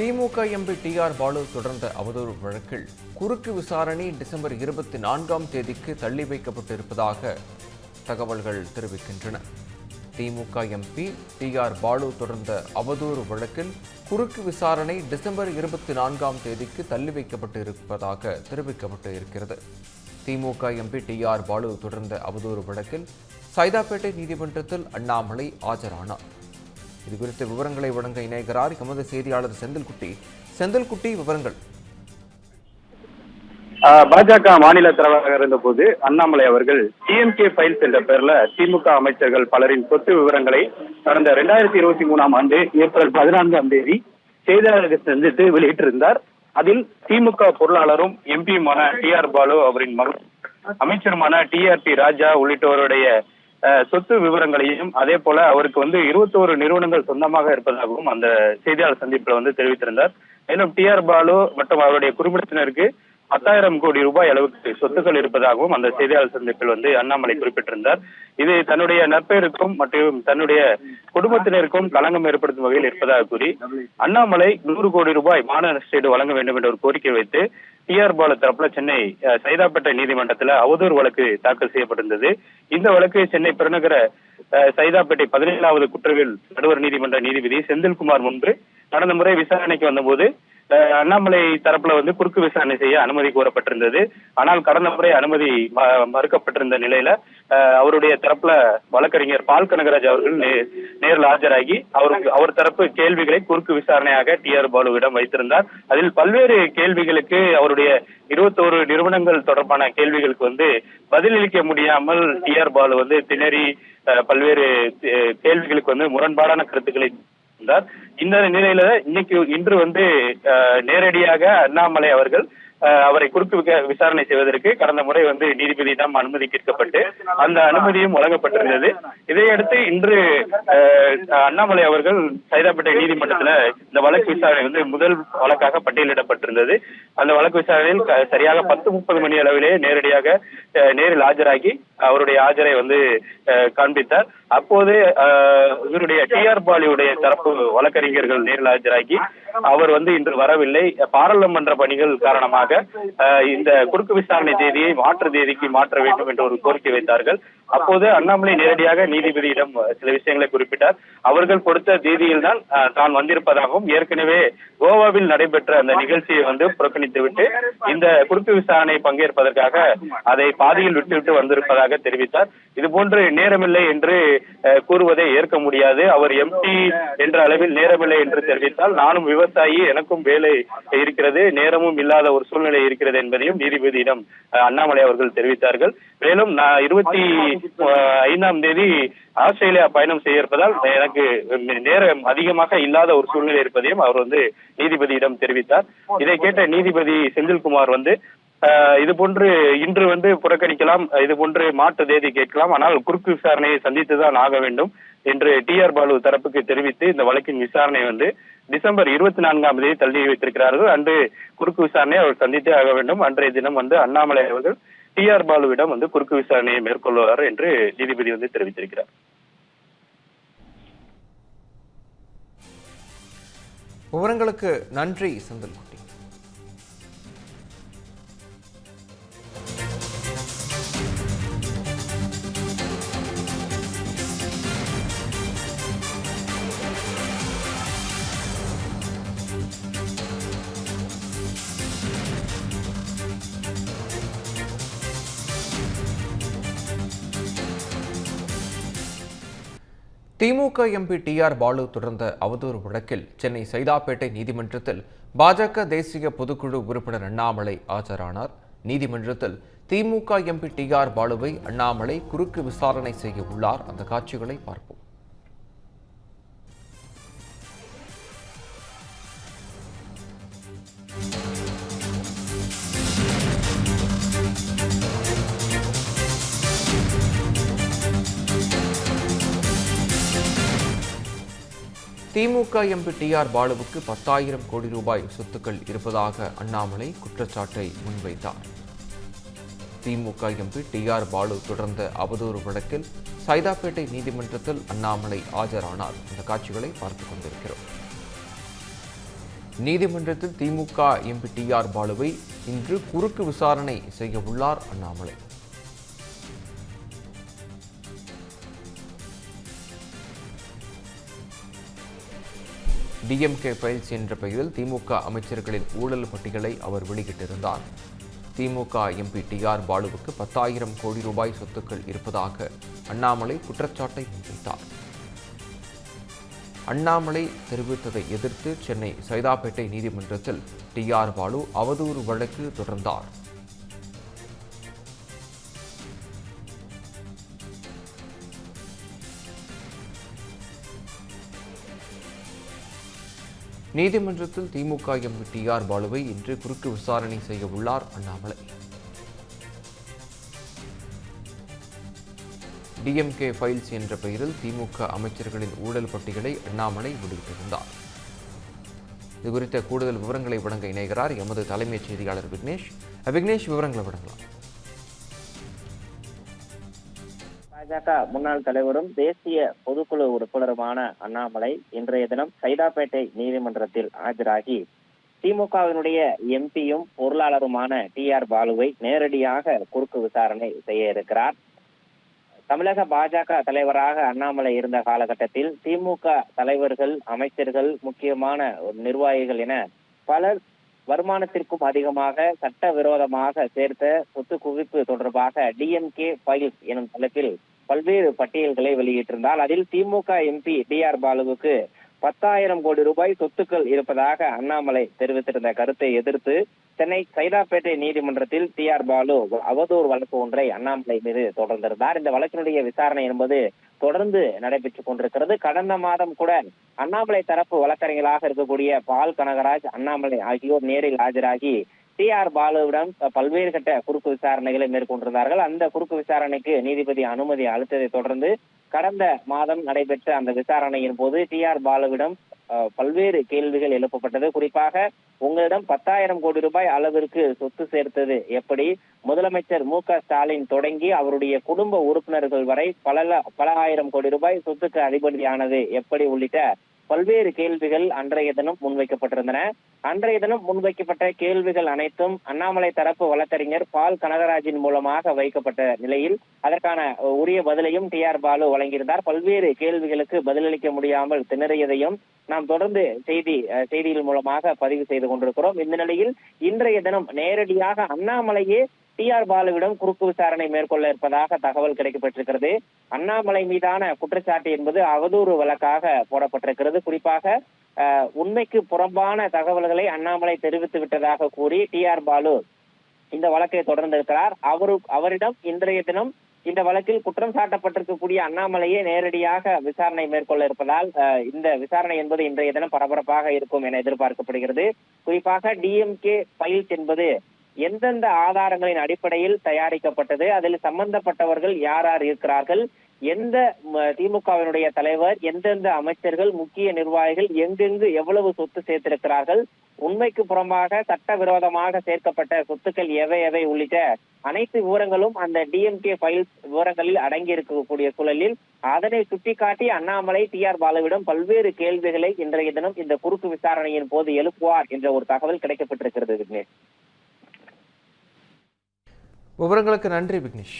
DMK MP T R Baalu தொடர்ந்த அவதூறு வழக்கில் குறுக்கு விசாரணை டிசம்பர் இருபத்தி நான்காம் தேதிக்கு தள்ளி வைக்கப்பட்டிருப்பதாக தகவல்கள் தெரிவிக்கின்றன. திமுக எம்பி டி ஆர் பாலு தொடர்ந்த அவதூறு வழக்கில் குறுக்கு விசாரணை டிசம்பர் இருபத்தி நான்காம் தேதிக்கு தள்ளி வைக்கப்பட்டு இருப்பதாக தெரிவிக்கப்பட்டு இருக்கிறது. திமுக எம்பி டி ஆர் பாலு தொடர்ந்த அவதூறு வழக்கில் சைதாப்பேட்டை நீதிமன்றத்தில் அண்ணாமலை ஆஜரானார். இது குறித்த விவரங்களை வழங்க இணைகிறார் எமது செய்தியாளர் செந்தில்குட்டி. செந்தில்குட்டி விவரங்கள். பாஜக மாநில தலைவராக இருந்தபோது அண்ணாமலை அவர்கள் டிஎம்கே ஃபைல்ஸ் என்ற பெயர்ல திமுக அமைச்சர்கள் பலரின் சொத்து விவரங்களை கடந்த இரண்டாயிரத்தி இருபத்தி மூணாம் ஆண்டு ஏப்ரல் பதினான்காம் தேதி செய்தியாளருக்கு சந்தித்து வெளியிட்டிருந்தார். அதில் திமுக பொருளாளரும் எம்பியுமான டி ஆர் பாலு அவரின் மகன் அமைச்சருமான டி ஆர் பி ராஜா உள்ளிட்டோருடைய சொத்து விவரங்களையும் அதே போல அவருக்கு வந்து இருபத்தோரு நிறுவனங்கள் சொந்தமாக இருப்பதாகவும் அந்த செய்தியாளர் சந்திப்புல வந்து தெரிவித்திருந்தார். மேலும் டி ஆர் பாலு மற்றும் அவருடைய குடும்பத்தினருக்கு பத்தாயிரம் கோடி ரூபாய் அளவுக்கு சொத்துக்கள் இருப்பதாகவும் அந்த செய்தியாளர் சந்திப்பில் வந்து அண்ணாமலை குறிப்பிட்டிருந்தார். இது தன்னுடைய நற்பெயருக்கும் மற்றும் தன்னுடைய குடும்பத்தினருக்கும் களங்கம் ஏற்படுத்தும் வகையில் இருப்பதாக கூறி அண்ணாமலை நூறு கோடி ரூபாய் மாநில வழங்க வேண்டும் என்ற ஒரு கோரிக்கை வைத்து டி ஆர் பாலு தரப்புல சென்னை அஹ், சைதாப்பேட்டை நீதிமன்றத்துல அவதூறு வழக்கு தாக்கல் செய்யப்பட்டிருந்தது. இந்த வழக்கு சென்னை பெருநகர அஹ், சைதாப்பேட்டை பதினேழாவது குற்றவியல் நடுவர் நீதிமன்ற நீதிபதி செந்தில்குமார் முன்பு கடந்த முறை விசாரணைக்கு வந்தபோது அண்ணாமலை தரப்புல வந்து குறுக்கு விசாரணை செய்ய அனுமதி கோரப்பட்டிருந்தது. ஆனால் கடந்த முறை அனுமதி மறுக்கப்பட்டிருந்த நிலையில அவருடைய தரப்புல வழக்கறிஞர் பால் கனகராஜ் அவர்கள் நேரில் ஆஜராகி அவருக்கு அவர் தரப்பு கேள்விகளை குறுக்கு விசாரணையாக டி ஆர் பாலுவிடம் வைத்திருந்தார். அதில் பல்வேறு கேள்விகளுக்கு அவருடைய இருபத்தோரு நிறுவனங்கள் தொடர்பான கேள்விகளுக்கு வந்து பதிலளிக்க முடியாமல் டி ஆர் பாலு வந்து திணறி அஹ், பல்வேறு கேள்விகளுக்கு வந்து முரண்பாடான கருத்துக்களை இருந்தார் இந்த நிலையில இன்னைக்கு இன்று வந்து நேரடியாக அண்ணாமலை அவர்கள் அவரை குறுக்கு விசாரணை செய்வதற்கு கடந்த முறை வந்து நீதிபதியிடம் அனுமதி கேட்கப்பட்டு அந்த அனுமதியும் வழங்கப்பட்டிருந்தது. இதையடுத்து இன்று அண்ணாமலை அவர்கள் சைதாப்பேட்டை நீதிமன்றத்துல இந்த வழக்கு விசாரணை வந்து முதல் வழக்காக பட்டியலிடப்பட்டிருந்தது. அந்த வழக்கு விசாரணையில் சரியாக பத்து முப்பது மணி அளவிலே நேரடியாக அஹ், நேரில் ஆஜராகி அவருடைய ஆஜரை வந்து அஹ், காண்பித்தார். அப்போது இவருடைய டி ஆர் பாலியுடைய தரப்பு வழக்கறிஞர்கள் நேரில் ஆஜராகி அவர் வந்து இன்று வரவில்லை. பாராளுமன்ற பணிகள் காரணமாக இந்த குறுக்கு விசாரணை தேதியை மாற்று தேதிக்கு மாற்ற வேண்டும் என்று ஒரு கோரிக்கை வைத்தார்கள். அப்போது அண்ணாமலை நேரடியாக நீதிபதியிடம் சில விஷயங்களை குறிப்பிட்டார். அவர்கள் கொடுத்த தேதியில் தான் தான் வந்திருப்பதாகவும் ஏற்கனவே கோவாவில் நடைபெற்ற அந்த நிகழ்ச்சியை வந்து புறக்கணித்துவிட்டு இந்த குறுக்கு விசாரணை பங்கேற்பதற்காக அதை பாதியில் விட்டுவிட்டு வந்திருப்பதாக தெரிவித்தார். இது போன்று நேரமில்லை என்று கூறுவதை ஏற்க முடியாது. அவர் எம்பி என்ற அளவில் நேரமில்லை என்று தெரிவித்தால் நானும் விவசாயி எனக்கும் வேலை இருக்கிறது நேரமும் இல்லாத ஒரு சூழ்நிலை இருக்கிறது என்பதையும் நீதிபதியிடம் அண்ணாமலை அவர்கள் தெரிவித்தார்கள். மேலும் நான் இருபத்தி ஐந்தாம் தேதி ஆஸ்திரேலியா பயணம் செய்ய இருப்பதால் எனக்கு நேரம் அதிகமாக இல்லாத ஒரு சூழ்நிலை இருப்பதையும் அவர் வந்து நீதிபதியிடம் தெரிவித்தார். இதை கேட்ட நீதிபதி செந்தில்குமார் வந்து இது போன்று இன்று வந்து புறக்கணிக்கலாம் இது போன்று மாற்று தேதி கேட்கலாம் ஆனால் குறுக்கு விசாரணையை சந்தித்துதான் ஆக வேண்டும் என்று டி ஆர் பாலு தரப்புக்கு தெரிவித்து இந்த வழக்கின் விசாரணை வந்து டிசம்பர் இருபத்தி நான்காம் தேதி தள்ளி வைத்திருக்கிறார்கள். அன்று குறுக்கு விசாரணையை அவர் சந்தித்தே ஆக வேண்டும். அன்றைய தினம் வந்து அண்ணாமலை அவர்கள் டி ஆர் பாலுவிடம் வந்து குறுக்கு விசாரணையை மேற்கொள்வார் என்று நீதிபதி வந்து தெரிவித்திருக்கிறார். விவரங்களுக்கு நன்றி செந்தில்குட்டி திமுக எம்பி டி ஆர் பாலு தொடர்ந்த அவதூறு வழக்கில் சென்னை சைதாப்பேட்டை நீதிமன்றத்தில் பாஜக தேசிய பொதுக்குழு உறுப்பினர் அண்ணாமலை ஆஜரானார். நீதிமன்றத்தில் திமுக எம்பி டி ஆர் பாலுவை அண்ணாமலை குறுக்கு விசாரணை செய்ய உள்ளார். அந்த காட்சிகளை பார்ப்போம். திமுக எம்பி டி ஆர் பாலுவுக்கு பத்தாயிரம் கோடி ரூபாய் சொத்துக்கள் இருப்பதாக அண்ணாமலை குற்றச்சாட்டை முன்வைத்தார். திமுக எம்பி டி ஆர் பாலு தொடர்ந்த அவதூறு வழக்கில் சைதாப்பேட்டை நீதிமன்றத்தில் அண்ணாமலை ஆஜரானார். அந்த காட்சிகளை பார்த்துக் கொண்டிருக்கிறோம். நீதிமன்றத்தில் திமுக எம்பி டி ஆர் பாலுவை இன்று குறுக்கு விசாரணை செய்ய உள்ளார் அண்ணாமலை. டிஎம்கே பயிற்சி என்ற பெயரில் திமுக அமைச்சர்களின் ஊழல் பட்டியலை அவர் வெளியிட்டிருந்தார். திமுக எம்பி டி ஆர் பாலுவுக்கு பத்தாயிரம் கோடி ரூபாய் சொத்துக்கள் இருப்பதாக அண்ணாமலை குற்றச்சாட்டை முன்வைத்தார். அண்ணாமலை தெரிவித்ததை எதிர்த்து சென்னை சைதாப்பேட்டை நீதிமன்றத்தில் டி ஆர் பாலு அவதூறு வழக்கு தொடர்ந்தார். நீதிமன்றத்தில் திமுக எம்பி டி. ஆர். பாலுவை இன்று குறுக்கு விசாரணை செய்ய உள்ளார் அண்ணாமலை. டிஎம்கே ஃபைல்ஸ் என்ற பெயரில் திமுக அமைச்சர்களின் ஊழல் பட்டியலை அண்ணாமலை வெளியிட்டிருந்தார். இது குறித்த கூடுதல் விவரங்களை வழங்க இணைகிறார் எமது தலைமைச் செய்தியாளர் விக்னேஷ். விக்னேஷ் விவரங்களை வழங்கலாம். பாஜக முன்னாள் தலைவரும் தேசிய பொதுக்குழு உறுப்பினருமான அண்ணாமலை இன்றைய தினம் சைதாப்பேட்டை நீதிமன்றத்தில் ஆஜராகி திமுகவினுடைய எம்பியும் பொருளாளருமான டி ஆர் பாலுவை நேரடியாக குறுக்கு விசாரணை செய்ய இருக்கிறார். தமிழக பாஜக தலைவராக அண்ணாமலை இருந்த காலகட்டத்தில் திமுக தலைவர்கள் அமைச்சர்கள் முக்கியமான நிர்வாகிகள் என பலர் வருமானத்திற்கும் அதிகமாக சட்டவிரோதமாக சேர்த்த சொத்து குவிப்பு தொடர்பாக டிஎம்கே ஃபைல்ஸ் எனும் தலைப்பில் பல்வேறு பட்டியல்களை வெளியிட்டிருந்தால் அதில் திமுக எம்பி டி ஆர் பாலுவுக்கு பத்தாயிரம் கோடி ரூபாய் சொத்துக்கள் இருப்பதாக அண்ணாமலை தெரிவித்திருந்த கருத்தை எதிர்த்து சென்னை சைதாப்பேட்டை நீதிமன்றத்தில் டி ஆர் பாலு அவதூறு வழக்கு ஒன்றை அண்ணாமலை மீது தொடர்ந்திருந்தார். இந்த வழக்கினுடைய விசாரணை என்பது தொடர்ந்து நடைபெற்றுக் கொண்டிருக்கிறது. கடந்த மாதம் கூட அண்ணாமலை தரப்பு வழக்கறிஞர்களாக இருக்கக்கூடிய பால் கனகராஜ் அண்ணாமலை ஆகியோர் நேரில் ஆஜராகி டி ஆர் பாலுவிடம் பல்வேறு கட்ட குறுக்கு விசாரணைகளை மேற்கொண்டிருந்தார்கள். அந்த குறுக்கு விசாரணைக்கு நீதிபதி அனுமதி அளித்ததை தொடர்ந்து கடந்த மாதம் நடைபெற்ற அந்த விசாரணையின் போது டி ஆர் பாலுவிடம் பல்வேறு கேள்விகள் எழுப்பப்பட்டது. குறிப்பாக உங்களிடம் பத்தாயிரம் கோடி ரூபாய் அளவிற்கு சொத்து சேர்த்தது எப்படி? முதலமைச்சர் மு க ஸ்டாலின் தொடங்கி அவருடைய குடும்ப உறுப்பினர்கள் வரை பல பல ஆயிரம் கோடி ரூபாய் சொத்துக்கு அதிபதியானது எப்படி? உள்ளிட்ட பல்வேறு கேள்விகள் அன்றைய தினம் முன்வைக்கப்பட்டிருந்தன. அன்றைய தினம் முன்வைக்கப்பட்ட கேள்விகள் அனைத்தும் அண்ணாமலை தரப்பு வழக்கறிஞர் பால் கனகராஜின் மூலமாக வைக்கப்பட்ட நிலையில் அதற்கான உரிய பதிலையும் டி ஆர் பாலு வழங்கியிருந்தார். பல்வேறு கேள்விகளுக்கு பதிலளிக்க முடியாமல் திணறியதையும் நாம் தொடர்ந்து செய்தி அஹ், செய்தியின் மூலமாக பதிவு செய்து கொண்டிருக்கிறோம். இந்த நிலையில் இன்றைய தினம் நேரடியாக அண்ணாமலையே டி ஆர் பாலுவிடம் குறுக்கு விசாரணை மேற்கொள்ள இருப்பதாக தகவல் கிடைக்கப்பட்டிருக்கிறது. அண்ணாமலை மீதான குற்றச்சாட்டு என்பது அவதூறு வழக்காக போடப்பட்டிருக்கிறது. குறிப்பாக அஹ், உண்மைக்கு புறம்பான தகவல்களை அண்ணாமலை தெரிவித்து விட்டதாக கூறி டி ஆர் பாலு இந்த வழக்கை தொடர்ந்திருக்கிறார் அவரு அவரிடம் இன்றைய தினம் இந்த வழக்கில் குற்றம் சாட்டப்பட்டிருக்கக்கூடிய அண்ணாமலையே நேரடியாக விசாரணை மேற்கொள்ள இருப்பதால் அஹ், இந்த விசாரணை என்பது இன்றைய தினம் பரபரப்பாக இருக்கும் என எதிர்பார்க்கப்படுகிறது. குறிப்பாக டிஎம்கே பைல்ஸ் என்பது எந்தெந்த ஆதாரங்களின் அடிப்படையில் தயாரிக்கப்பட்டது அதில் சம்பந்தப்பட்டவர்கள் யார் யார் இருக்கிறார்கள் எந்த திமுகவினுடைய தலைவர் எந்தெந்த அமைச்சர்கள் முக்கிய நிர்வாகிகள் எங்கெங்கு எவ்வளவு சொத்து சேர்த்திருக்கிறார்கள் உண்மைக்கு புறம்பாக சட்டவிரோதமாக சேர்க்கப்பட்ட சொத்துக்கள் எவை எவை உள்ளிட்ட அனைத்து விவரங்களும் அந்த டிஎம்கே ஃபைல்ஸ் விவரங்களில் அடங்கி இருக்கக்கூடிய சூழலில் அதனை சுட்டிக்காட்டி அண்ணாமலை டி ஆர் பாலுவிடம் பல்வேறு கேள்விகளை இன்றைய தினம் இந்த குறுக்கு விசாரணையின் போது எழுப்புவார் என்ற ஒரு தகவல் கிடைக்கப்பட்டிருக்கிறது விக்னேஷ். விவரங்களுக்கு நன்றி விக்னேஷ்.